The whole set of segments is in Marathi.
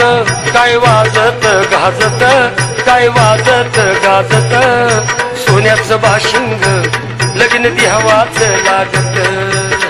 पंढरपुरात काय वाजत गाजत काय वाजत गाजत. सोन्याचं बाशिंग लग्न दिहावाच लागत.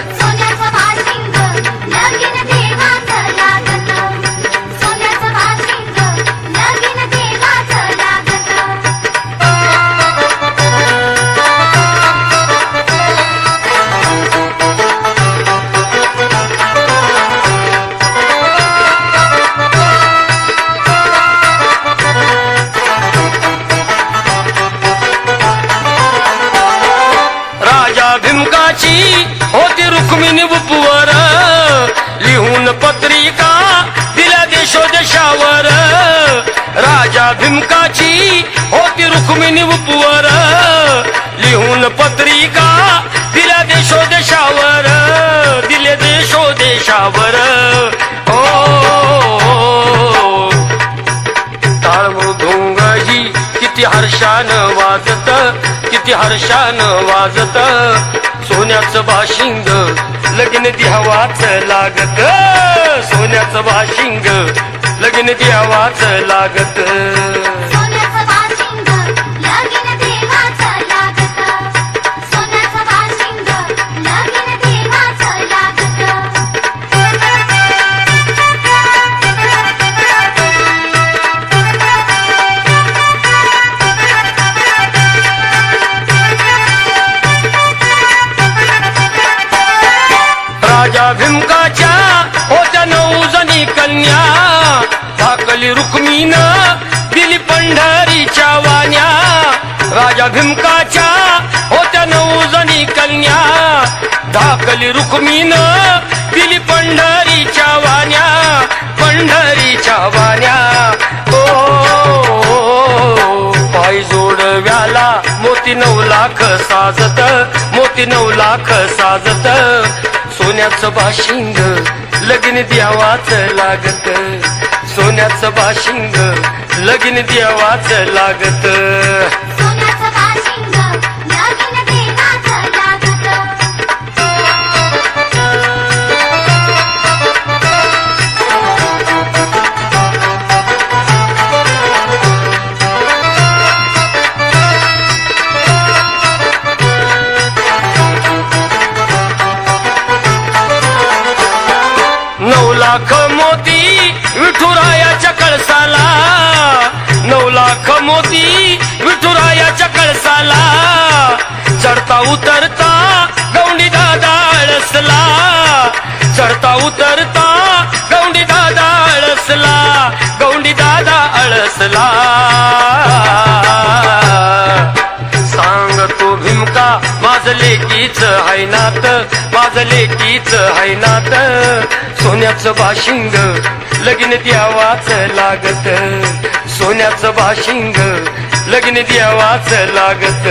भीमकाची होती रुक्मिणी उपवर. लिहून पत्रिका दिल्या देशोदेशावर राजा भीमकाची होती रुक्मिणी उपवर. लिहून पत्रिका दिल्या देशोदेशावर दिले देशोदेशावर हर्षान वाजत किती हर्षान वाजत. सोन्याचं बाशिंग लग्न द्यावाच लागत. सोन्याचं बाशिंग लग्न द्यावाच लागत. राजा भीमकाच्या होत्या नऊ जणी कन्या. धाकली रुक्मीन दिली पंढरीच्या वाण्या. राजा भीमकाच्या होत्या नऊ जणी कन्या. धाकली रुक्मीन दिली पंढरीच्या वाण्या. पंढरीच्या वाण्या. ओ पाय जोडव्याला मोती नऊ लाख साजत मोती नऊ लाख साजत. सोन्याचं बाशिंग लगीन द्यावाच लागत. सोन्याचं बाशिंग लगीन द्यावाच लागत. मोती विठुरायाच्या कळसाला. नऊ लाख मोती विठुरायाच्या कळसाला. चढता उतरता गौंडी दादा आळसला चढता उतरता गौंडी दादा आळसला गौंडी दादा आळसला सांग तो भीमका माझले कीच हैनात माझले कीच हैनात सोन्याचं बाशिंग लगीन द्यावाच लागत. सोन्याचं बाशिंग लगीन द्यावाच लागत.